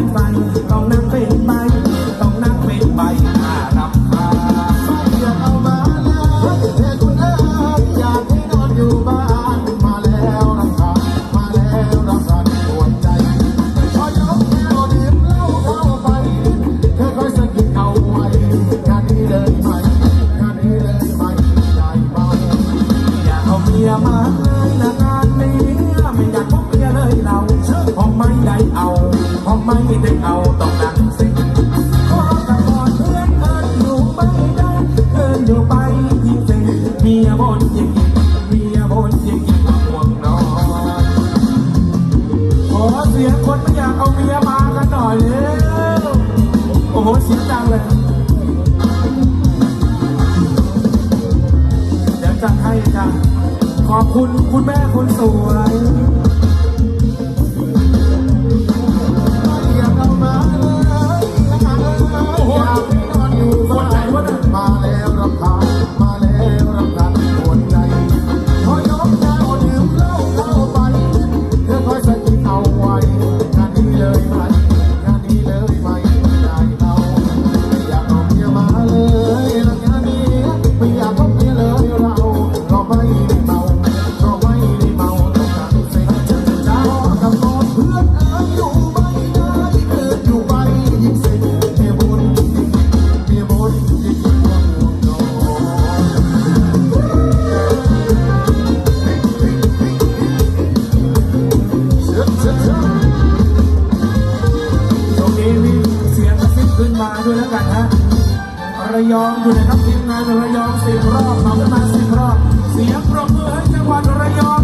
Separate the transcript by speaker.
Speaker 1: เป็
Speaker 2: นฝัน เอาต้องนั
Speaker 1: งสิ
Speaker 2: ขอกับ
Speaker 1: พอเพื่อนเอิญอยู่ไม่ได้เอิญอยู่ไปยิ่งสิมียบนยิ่มียบนยิ่งวงนอนขอเสียคนไม่อยากเอาเมียมากันหน่อยเร็วโอ้โหเสีงดังเลยเดี๋ยวจัดให้จ้ะขอบคุณคุณแม่คุ
Speaker 2: ณ มาด้วย
Speaker 1: แล้วกันฮะระยองอยู่ในะครับทีมงานระยองสิบรอบมาขึ้นมาสิบรอบ เสียงปรบมือให้จังหวัดระยอง